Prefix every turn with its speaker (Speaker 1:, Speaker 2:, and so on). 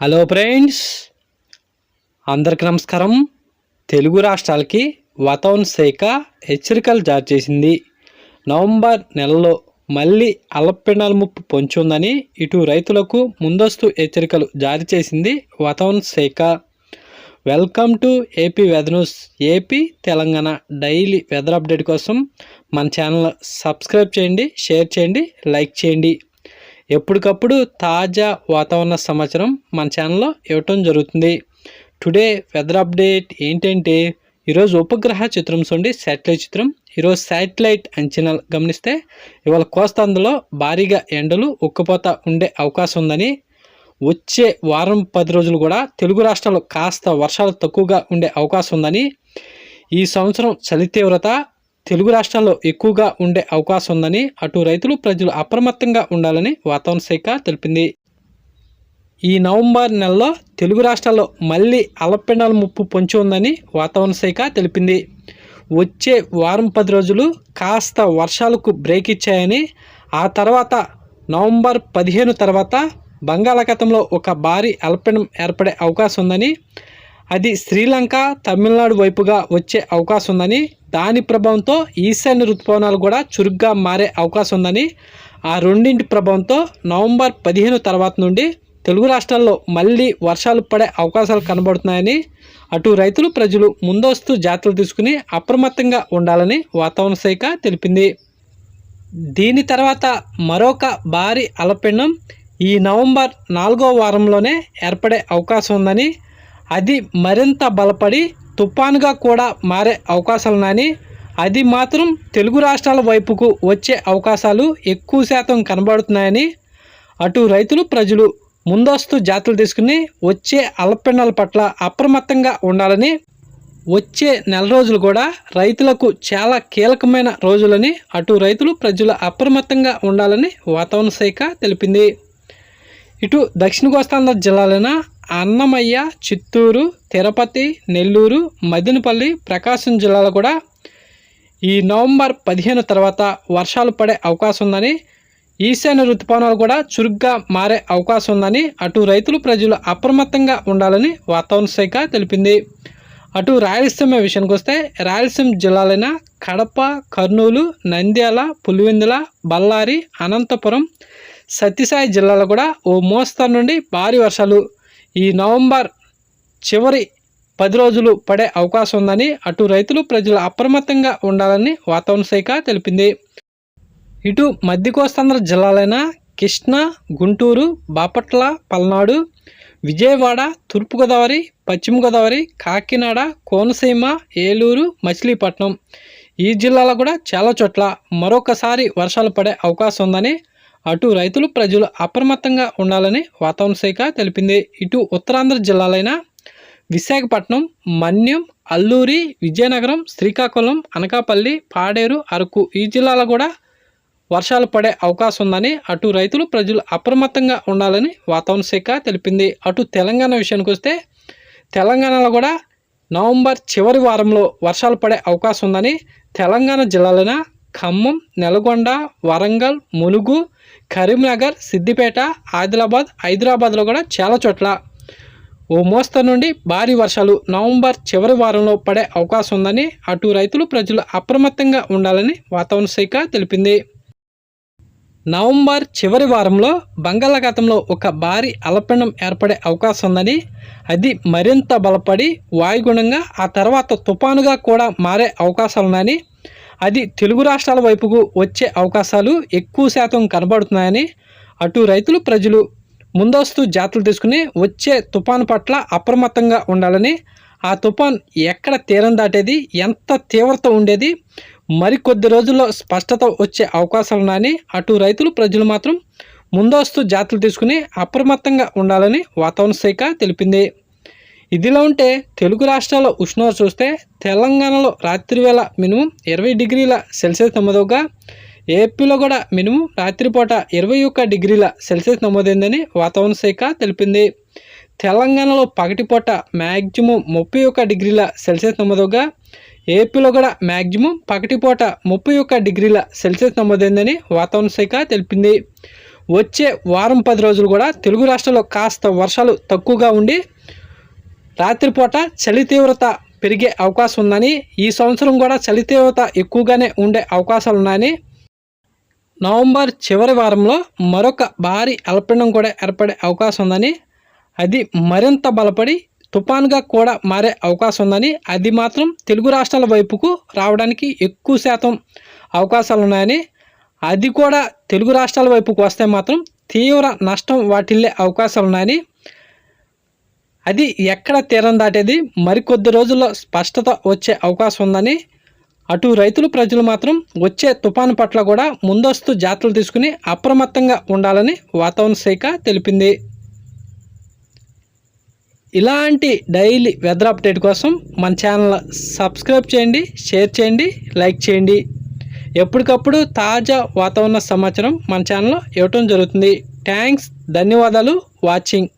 Speaker 1: Hello friends అందరికి నమస్కారం. తెలుగు రాష్ట్రాలకి వాతావరణ శాఖ హెచ్చరికలు జారీ చేసింది. నవంబర్ నెలలో మళ్ళీ అల్లపెండాల ముప్పు పొంచి ఉందని ఇటు రైతులకు ముందస్తు హెచ్చరికలు జారీ చేసింది వాతావరణ శాఖ. Welcome to AP weather news AP Telangana daily weather update కోసం మన ఛానల్ సబ్స్క్రైబ్ చేయండి షేర్ చేయండి లైక్ చేయండి. ఎప్పటికప్పుడు తాజా వాతావరణ సమాచారం మన ఛానల్లో ఇవ్వటం జరుగుతుంది. టుడే వెదర్ అప్డేట్ ఏంటంటే ఈరోజు ఉపగ్రహ చిత్రం చూడండి శాటిలైట్ చిత్రం. ఈరోజు శాటిలైట్ అంచనాలు గమనిస్తే ఇవాళ కోస్తాంధ్రలో భారీగా ఎండలు ఉక్కపోత ఉండే అవకాశం ఉందని వచ్చే వారం పది రోజులు కూడా తెలుగు రాష్ట్రాల్లో కాస్త వర్షాలు తక్కువగా ఉండే అవకాశం ఉందని ఈ సంవత్సరం చలి తీవ్రత తెలుగు రాష్ట్రాల్లో ఎక్కువగా ఉండే అవకాశం ఉందని అటు రైతులు ప్రజలు అప్రమత్తంగా ఉండాలని వాతావరణ శాఖ తెలిపింది. ఈ నవంబర్ నెలలో తెలుగు రాష్ట్రాల్లో మళ్ళీ అలపెండాల ముప్పు పొంచి ఉందని వాతావరణ శాఖ తెలిపింది. వచ్చే వారం పది రోజులు కాస్త వర్షాలకు బ్రేక్ ఇచ్చాయని ఆ తర్వాత నవంబర్ పదిహేను తర్వాత బంగాళాఖాతంలో ఒక భారీ అలపెండం ఏర్పడే అవకాశం ఉందని అది శ్రీలంక తమిళనాడు వైపుగా వచ్చే అవకాశం ఉందని దాని ప్రభావంతో ఈశాన్య ఋతుపవనాలు కూడా చురుగ్గా మారే అవకాశం ఉందని ఆ రెండింటి ప్రభావంతో నవంబర్ పదిహేను తర్వాత నుండి తెలుగు రాష్ట్రాల్లో మళ్ళీ వర్షాలు పడే అవకాశాలు కనబడుతున్నాయని అటు రైతులు ప్రజలు ముందస్తు జాగ్రత్తలు తీసుకుని అప్రమత్తంగా ఉండాలని వాతావరణ శాఖ తెలిపింది. దీని తర్వాత మరొక భారీ అలపెండం ఈ నవంబర్ నాలుగో వారంలోనే ఏర్పడే అవకాశం ఉందని అది మరింత బలపడి తుఫానుగా కూడా మారే అవకాశాలున్నాయని అది మాత్రం తెలుగు రాష్ట్రాల వైపుకు వచ్చే అవకాశాలు ఎక్కువ శాతం కనబడుతున్నాయని అటు రైతులు ప్రజలు ముందస్తు జాతులు తీసుకుని వచ్చే అలపెండల పట్ల అప్రమత్తంగా ఉండాలని వచ్చే నెల రోజులు కూడా రైతులకు చాలా కీలకమైన రోజులని అటు రైతులు ప్రజలు అప్రమత్తంగా ఉండాలని వాతావరణ శాఖ తెలిపింది. ఇటు దక్షిణ కోస్తాంధ్ర జిల్లాలైన అన్నమయ్య చిత్తూరు తిరుపతి నెల్లూరు మదినపల్లి ప్రకాశం జిల్లాలో కూడా ఈ నవంబర్ పదిహేను తర్వాత వర్షాలు పడే అవకాశం ఉందని ఈశాన్య ఋతుపవనాలు కూడా చురుగ్గా మారే అవకాశం ఉందని అటు రైతులు ప్రజలు అప్రమత్తంగా ఉండాలని వాతావరణ శాఖ తెలిపింది. అటు రాయలసీమ విషయానికి వస్తే రాయలసీమ జిల్లాలైన కడప కర్నూలు నంద్యాల పులివెందుల బళ్ళారి అనంతపురం సత్యసాయి జిల్లాలో కూడా ఓ మోస్తరు నుండి భారీ వర్షాలు ఈ నవంబర్ చివరి పది రోజులు పడే అవకాశం ఉందని అటు రైతులు ప్రజలు అప్రమత్తంగా ఉండాలని వాతావరణ శాఖ తెలిపింది. ఇటు మధ్య కోస్తాంధ్ర జిల్లాలైన కృష్ణా గుంటూరు బాపట్ల పల్నాడు విజయవాడ తూర్పుగోదావరి పశ్చిమ గోదావరి కాకినాడ కోనసీమ ఏలూరు మచిలీపట్నం ఈ జిల్లాలో కూడా చాలా చోట్ల మరొకసారి వర్షాలు పడే అవకాశం ఉందని అటు రైతులు ప్రజలు అప్రమత్తంగా ఉండాలని వాతావరణ శాఖ తెలిపింది. ఇటు ఉత్తరాంధ్ర జిల్లాలైన విశాఖపట్నం మన్యం అల్లూరి విజయనగరం శ్రీకాకుళం అనకాపల్లి పాడేరు అరకు ఈ జిల్లాలో కూడా వర్షాలు పడే అవకాశం ఉందని అటు రైతులు ప్రజలు అప్రమత్తంగా ఉండాలని వాతావరణ శాఖ తెలిపింది. అటు తెలంగాణ విషయానికి వస్తే తెలంగాణలో కూడా నవంబర్ చివరి వారంలో వర్షాలు పడే అవకాశం ఉందని తెలంగాణ జిల్లాలైన ఖమ్మం నల్గొండ వరంగల్ ములుగు కరీంనగర్ సిద్దిపేట ఆదిలాబాద్ హైదరాబాద్లో కూడా చాలా చోట్ల. ఓ మోస్తరు నుండి భారీ వర్షాలు నవంబర్ చివరి వారంలో పడే అవకాశం ఉందని అటు రైతులు ప్రజలు అప్రమత్తంగా ఉండాలని వాతావరణ శాఖ తెలిపింది. నవంబర్ చివరి వారంలో బంగాళాఖాతంలో ఒక భారీ అలపెండం ఏర్పడే అవకాశం ఉందని అది మరింత బలపడి వాయుగుణంగా ఆ తర్వాత తుఫానుగా కూడా మారే అవకాశాలున్నాయని అది తెలుగు రాష్ట్రాల వైపుకు వచ్చే అవకాశాలు ఎక్కువ శాతం కనబడుతున్నాయని అటు రైతులు ప్రజలు ముందస్తు జాతులు తీసుకుని వచ్చే తుఫాన్ పట్ల అప్రమత్తంగా ఉండాలని ఆ తుఫాన్ ఎక్కడ తీరం దాటేది ఎంత తీవ్రత ఉండేది మరికొద్ది రోజుల్లో స్పష్టత వచ్చే అవకాశాలు ఉన్నాయని అటు రైతులు ప్రజలు మాత్రం ముందస్తు జాతులు తీసుకుని అప్రమత్తంగా ఉండాలని వాతావరణ శాఖ తెలిపింది. ఇదిలా ఉంటే తెలుగు రాష్ట్రాల ఉష్ణోగ్రత చూస్తే తెలంగాణలో రాత్రి వేళ మినిమం ఇరవై డిగ్రీల సెల్సియస్ నమోదవగా ఏపీలో కూడా మినిమం రాత్రిపూట ఇరవై ఒక్క డిగ్రీల సెల్సియస్ నమోదైందని వాతావరణ శాఖ తెలిపింది. తెలంగాణలో పగటిపూట మ్యాక్సిమం ముప్పై ఒక్క డిగ్రీల సెల్సియస్ నమోదవగా ఏపీలో కూడా మ్యాక్సిమం పగటిపూట ముప్పై ఒక్క డిగ్రీల సెల్సియస్ నమోదైందని వాతావరణ శాఖ తెలిపింది. వచ్చే వారం పది రోజులు కూడా తెలుగు రాష్ట్రాల్లో కాస్త వర్షాలు తక్కువగా ఉండి రాత్రిపూట చలి తీవ్రత పెరిగే అవకాశం ఉందని ఈ సంవత్సరం కూడా చలి తీవ్రత ఎక్కువగానే ఉండే అవకాశాలు ఉన్నాయని నవంబర్ చివరి వారంలో మరొక భారీ అల్పపీడనం కూడా ఏర్పడే అవకాశం ఉందని అది మరింత బలపడి తుఫాన్గా కూడా మారే అవకాశం ఉందని అది మాత్రం తెలుగు రాష్ట్రాల వైపుకు రావడానికి ఎక్కువ శాతం అవకాశాలు ఉన్నాయని అది కూడా తెలుగు రాష్ట్రాల వైపుకు వస్తే మాత్రం తీవ్ర నష్టం వాటిల్లే అవకాశాలు ఉన్నాయని అది ఎక్కడ తీరం దాటేది మరికొద్ది రోజుల్లో స్పష్టత వచ్చే అవకాశం ఉందని అటు రైతులు ప్రజలు మాత్రం వచ్చే తుఫాను పట్ల కూడా ముందస్తు జాగ్రత్తలు తీసుకుని అప్రమత్తంగా ఉండాలని వాతావరణ శాఖ తెలిపింది. ఇలాంటి డైలీ వెదర్ అప్డేట్ కోసం మన ఛానల్ సబ్స్క్రైబ్ చేయండి షేర్ చేయండి లైక్ చేయండి. ఎప్పటికప్పుడు తాజా వాతావరణ సమాచారం మన ఛానల్లో ఇవ్వటం జరుగుతుంది. థ్యాంక్స్ ధన్యవాదాలు వాచింగ్.